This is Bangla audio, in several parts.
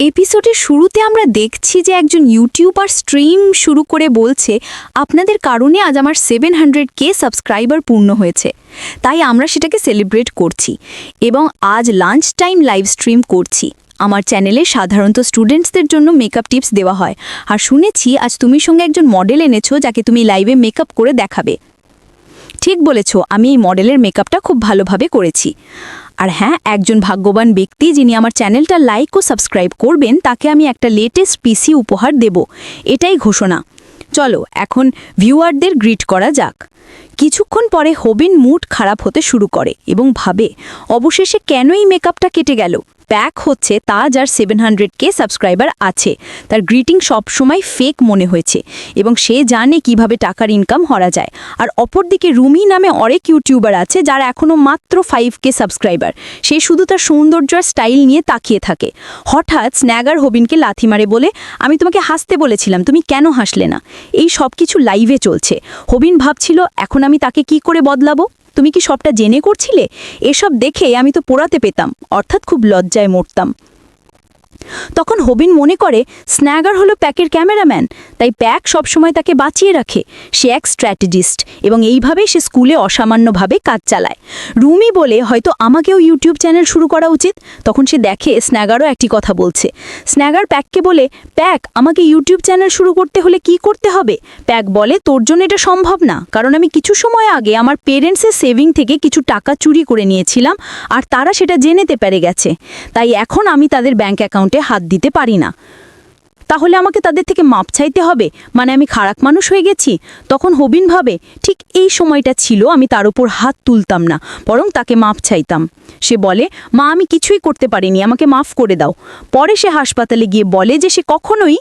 এপিসোডের শুরুতে আমরা দেখছি যে একজন ইউটিউবার স্ট্রিম শুরু করে বলছে, আপনাদের কারণে আজ আমার সেভেন হান্ড্রেড কে সাবস্ক্রাইবার পূর্ণ হয়েছে। তাই আমরা সেটাকে সেলিব্রেট করছি এবং আজ লাঞ্চ টাইম লাইভ স্ট্রিম করছি। আমার চ্যানেলে সাধারণত স্টুডেন্টসদের জন্য মেকআপ টিপস দেওয়া হয়। আর শুনেছি, আজ তুমি সঙ্গে একজন মডেল এনেছো, যাকে তুমি লাইভে মেকআপ করে দেখাবে। ঠিক বলেছ, আমি এই মডেলের মেকআপটা খুব ভালোভাবে করেছি। আর হ্যাঁ একজন ভাগ্যবান ব্যক্তি যিনি আমার চ্যানেলটা লাইক ও সাবস্ক্রাইব করবেন, তাকে আমি একটা লেটেস্ট পিসি উপহার দেব। এটাই ঘোষণা। চলো, এখন ভিউয়ারদের গ্রিট করা যাক। কিছুক্ষণ পরে হবিন মুড খারাপ হতে শুরু করে এবং ভাবে, অবশেষে কেন এই মেকআপটা কেটে গেল? প্যাক হচ্ছে তা যার সেভেন হান্ড্রেড কে সাবস্ক্রাইবার আছে। তার গ্রিটিং সবসময় ফেক মনে হয়েছে এবং সে জানে কীভাবে টাকার ইনকাম হরা যায়। আর অপরদিকে রুমি নামে অনেক ইউটিউবার আছে যার এখনও মাত্র ফাইভ কে সাবস্ক্রাইবার সে শুধু তার সৌন্দর্য আর স্টাইল নিয়ে তাকিয়ে থাকে। হঠাৎ স্ন্যাগার হবিনকে লাথি মারে বলে, আমি তোমাকে হাসতে বলেছিলাম, তুমি কেন হাসলে না? এই সব কিছু লাইভে চলছে। হবিন ভাবছিল, এখন আমি তাকে কি করে বদলাবো? তুমি কি সবটা জেনে করছিলে? এসব দেখে আমি তো পোড়াতে পেতাম, অর্থাৎ খুব লজ্জায় মরতাম। তখন হবিন মনে করে, স্ন্যাগার হলো প্যাকের ক্যামেরাম্যান, তাই প্যাক সবসময় তাকে বাঁচিয়ে রাখে। সে এক স্ট্র্যাটেজিস্ট এবং এইভাবেই সে স্কুলে অসামান্যভাবে কাজ চালায়। রুমি বলে, হয়তো আমাকেও ইউটিউব চ্যানেল শুরু করা উচিত। তখন সে দেখে স্ন্যাগারও একটি কথা বলছে। স্ন্যাগার প্যাককে বলে, প্যাক, আমাকে ইউটিউব চ্যানেল শুরু করতে হলে কি করতে হবে? প্যাক বলে, তোর জন্য এটা সম্ভব না, কারণ আমি কিছু সময় আগে আমার পেরেন্টসের সেভিং থেকে কিছু টাকা চুরি করে নিয়েছিলাম, আর তারা সেটা জেনেতে পেরে গেছে। তাই এখন আমি তাদের ব্যাঙ্ক অ্যাকাউন্টে হাত দিতে পারি না। তাহলে আমাকে তাদের থেকে মাপ চাইতে হবে। মানে আমি খারাপ মানুষ হয়ে গেছি? তখন হবিন ভাবে, ঠিক এই সময়টা ছিল, আমি তার উপর হাত তুলতাম না, বরং তাকে মাপ চাইতাম। সে বলে, মা, আমি কিছুই করতে পারিনি, আমাকে মাফ করে দাও। পরে সে হাসপাতালে গিয়ে বলে যে সে কখনোই,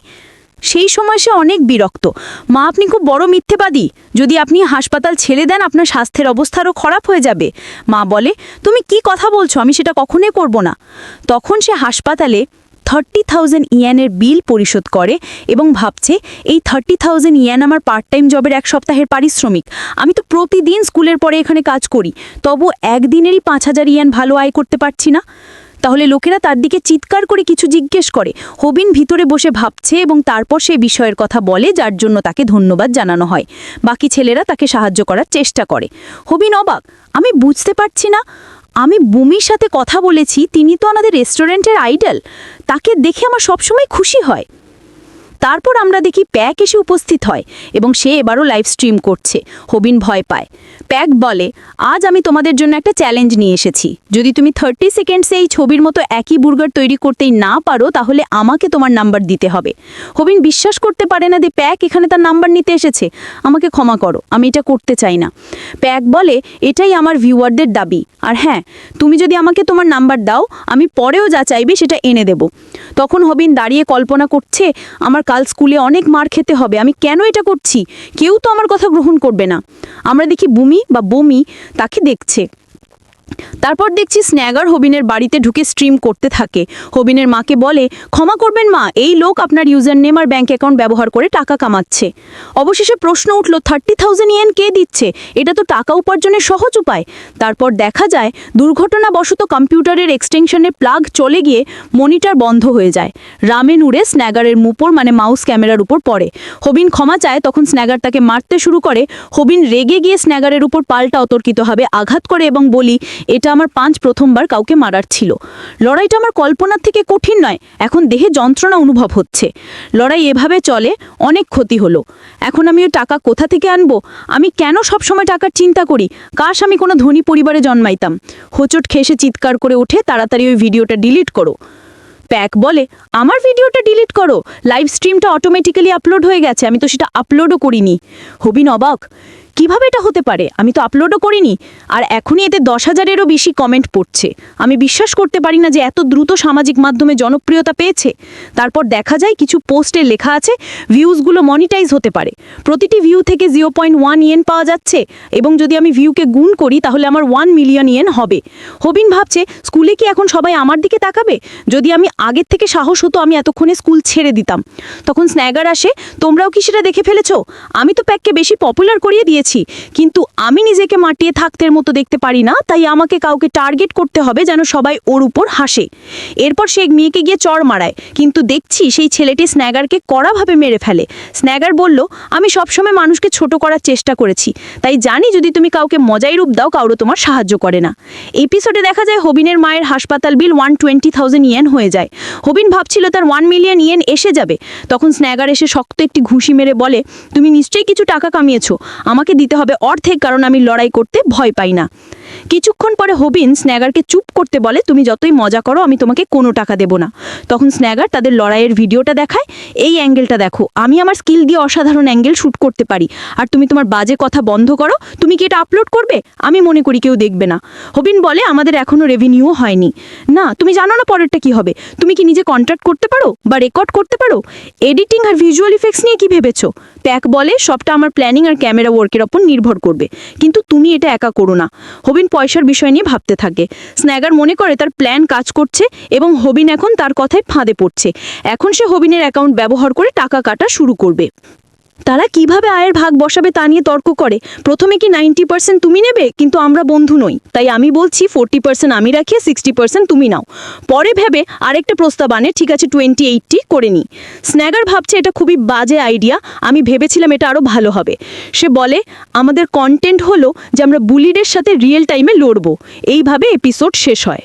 সেই সময় সে অনেক বিরক্ত। মা, আপনি খুব বড় মিথ্যেবাদী। যদি আপনি হাসপাতাল ছেড়ে দেন, আপনার স্বাস্থ্যের অবস্থারও খারাপ হয়ে যাবে। মা বলে, তুমি কি কথা বলছো? আমি সেটা কখনোই করব না। তখন সে হাসপাতালে থার্টি থাউজেন্ড ইয়ানের বিল পরিশোধ করে এবং ভাবছে, এই থার্টি থাউজেন্ড ইয়ান আমার পার্ট টাইম জবের এক সপ্তাহের পারিশ্রমিক। আমি তো প্রতিদিন স্কুলের পরে এখানে কাজ করি, তবু একদিনেরই পাঁচ হাজার ইয়ান ভালো আয় করতে পারছি না। তাহলে লোকেরা তার দিকে চিৎকার করে কিছু জিজ্ঞেস করে। হবিন ভিতরে বসে ভাবছে এবং তারপর সে বিষয়ের কথা বলে, যার জন্য তাকে ধন্যবাদ জানানো হয়। বাকি ছেলেরা তাকে সাহায্য করার চেষ্টা করে। হবিন অবাক, আমি বুঝতে পারছি না। আমি বুমির সাথে কথা বলেছি, তিনি তো আমাদের রেস্টুরেন্টের আইডল। তাকে দেখে আমার সবসময় খুশি হয়। তারপর আমরা দেখি প্যাক এসে উপস্থিত হয় এবং সে এবারও লাইভ স্ট্রিম করছে। হবিন ভয় পায়। প্যাক বলে, আজ আমি তোমাদের জন্য একটা চ্যালেঞ্জ নিয়ে এসেছি। যদি তুমি থার্টি সেকেন্ডসে এই ছবির মতো একই বুর্গার তৈরি করতেই না পারো, তাহলে আমাকে তোমার নাম্বার দিতে হবে। হবিন বিশ্বাস করতে পারে না যে প্যাক এখানে তার নাম্বার নিতে এসেছে। আমাকে ক্ষমা করো, আমি এটা করতে চাই না। প্যাক বলে, এটাই আমার ভিউয়ারদের দাবি। আর হ্যাঁ তুমি যদি আমাকে তোমার নাম্বার দাও, আমি পরেও যা চাইবে সেটা এনে দেব। তখন হবিন দাঁড়িয়ে কল্পনা করছে, আমার কাল স্কুলে অনেক মার খেতে হবে। আমি কেন এটা করছি? কেউ তো আমার কথা গ্রহণ করবে না। আমরা দেখি বুমি বা বমি তাকে দেখছে। তারপর দেখছি স্ন্যাগার হবিনের বাড়িতে ঢুকে স্ট্রিম করতে থাকে। হবিনের মাকে বলে, ক্ষমা করবেন মা, এই লোক আপনার ইউজার নেম আর ব্যাঙ্ক অ্যাকাউন্ট ব্যবহার করে টাকা কামাচ্ছে। অবশেষে প্রশ্ন উঠল থার্টি থাউজেন্ড ইয়েন কে দিচ্ছে? এটা তো টাকা উপার্জনের সহজ উপায়। তারপর দেখা যায়, দুর্ঘটনাবশত কম্পিউটারের এক্সটেনশনের প্লাগ চলে গিয়ে মনিটার বন্ধ হয়ে যায়। রামেন উড়ে স্ন্যাগারের মুপর মানে মাউস ক্যামেরার উপর পড়ে। হবিন ক্ষমা চায়, তখন স্ন্যাগার তাকে মারতে শুরু করে। হবিন রেগে গিয়ে স্ন্যাগারের উপর পাল্টা অতর্কিতভাবে আঘাত করে এবং বলি এটা আমার পাঁচ প্রথমবার কাউকে মারার ছিল। লড়াইটা আমার কল্পনার থেকে কঠিন নয়, এখন দেহে যন্ত্রণা অনুভব হচ্ছে। লড়াই এভাবে চলে, অনেক ক্ষতি হলো। এখন আমি ওই টাকা কোথা থেকে আনব? আমি কেন সব সময় টাকার চিন্তা করি? কাশ আমি কোনো ধনী পরিবারে জন্মাইতাম। হোঁচট খেসে চিৎকার করে উঠে তাড়াতাড়ি ওই ভিডিওটা ডিলিট করো। প্যাক বলে, আমার ভিডিওটা ডিলিট করো। লাইভ স্ট্রিমটা অটোমেটিক্যালি আপলোড হয়ে গেছে। আমি তো সেটা আপলোডও করিনি। হবিন অবাক কীভাবে এটা হতে পারে? আমি তো আপলোডও করিনি। আর এখনই এতে দশ হাজারেরও বেশি কমেন্ট পড়ছে। আমি বিশ্বাস করতে পারি না যে এত দ্রুত সামাজিক মাধ্যমে জনপ্রিয়তা পেয়েছে। তারপর দেখা যায় কিছু পোস্টে লেখা আছে ভিউজগুলো মনিটাইজ হতে পারে। প্রতিটি ভিউ থেকে জিরো পয়েন্ট ওয়ান ইয়েন পাওয়া যাচ্ছে। এবং যদি আমি ভিউকে গুণ করি, তাহলে আমার ওয়ান মিলিয়ন ইয়েন হবে। হবিন ভাবছে, স্কুলে কি এখন সবাই আমার দিকে তাকাবে? যদি আমি আগের থেকে সাহস হতো, আমি এতক্ষণে স্কুল ছেড়ে দিতাম। তখন স্ন্যাগার আসে, তোমরাও কি সেটা দেখে ফেলেছো? আমি তো প্যাককে বেশি পপুলার করিয়ে দিয়েছি। পেরেছি কিন্তু আমি নিজেকে মাটিয়ে থাকতের মতো দেখতে পারি না, তাই আমাকে কাউকে টার্গেট করতে হবে যেন সবাই ওর উপর হাসে। এরপর সে মেয়েকে গিয়ে চড় মারায়, কিন্তু দেখছি সেই ছেলেটি স্ন্যাগারকে কড়াভাবে মেরে ফেলে। স্ন্যাগার বলল, আমি সবসময় মানুষকে ছোট করার চেষ্টা করেছি, তাই জানি যদি তুমি কাউকে মজাই রূপ দাও কারও তোমার সাহায্য করে না। এপিসোডে দেখা যায় হবিনের মায়ের হাসপাতাল bill one twenty thousand yen হয়ে যায়। হবিন ভাবছিল তার ওয়ান মিলিয়ন ইয়েন এসে যাবে। তখন স্ন্যাগার এসে শক্ত একটি ঘুষি মেরে বলে, তুমি নিশ্চয়ই কিছু টাকা কামিয়েছো, আমাকে দিতে হবে অর্ধেক কারণ আমি লড়াই করতে ভয় পাই না। কিছুক্ষণ পরে হবিন স্ন্যাগারকে চুপ করতে বলে, তুমি যতই মজা করো, আমি তোমাকে কোনো টাকা দেব না। তখন স্ন্যাগার তাদের লড়াইয়ের ভিডিওটা দেখায়। এই অ্যাঙ্গেলটা দেখো, আমি আমার স্কিল দিয়ে অসাধারণ অ্যাঙ্গেল শ্যুট করতে পারি। আর তুমি তোমার বাজে কথা বন্ধ করো, তুমি কি এটা আপলোড করবে? আমি মনে করি কেউ দেখবে না। হবিন বলে, আমাদের এখনও রেভিনিউ হয়নি। না, তুমি জানো না পরেরটা কি হবে? তুমি কি নিজে কন্ট্রাক্ট করতে পারো বা রেকর্ড করতে পারো? এডিটিং আর ভিজুয়াল ইফেক্টস নিয়ে কি ভেবেছো? প্যাক বলে, সবটা আমার প্ল্যানিং আর ক্যামেরা ওয়ার্কের ওপর নির্ভর করবে। কিন্তু তুমি এটা একা করো না। হবিন পয়সার বিষয় নিয়ে ভাবতে থাকে। স্ন্যাগার মনে করে তার প্ল্যান কাজ করছে এবং হবিন এখন তার কথায় ফাঁদে পড়ছে। এখন সে হবিনের অ্যাকাউন্ট ব্যবহার করে টাকা কাটা শুরু করবে। তারা কীভাবে আয়ের ভাগ বসাবে তা নিয়ে তর্ক করে? প্রথমে কি নাইনটি পার্সেন্ট তুমি নেবে? কিন্তু আমরা বন্ধু নই। তাই আমি বলছি ফোরটি পার্সেন্ট আমি রাখি সিক্সটি পার্সেন্ট তুমি নাও। পরে ভেবে আরেকটা প্রস্তাব আনে, ঠিক আছে, টোয়েন্টি এইটটি করে নিই। স্ন্যাগার ভাবছে এটা খুবই বাজে আইডিয়া, আমি ভেবেছিলাম এটা আরও ভালো হবে। সে বলে, আমাদের কন্টেন্ট হলো যে আমরা বুলিডের সাথে রিয়েল টাইমে লড়বো। এইভাবে এপিসোড শেষ হয়।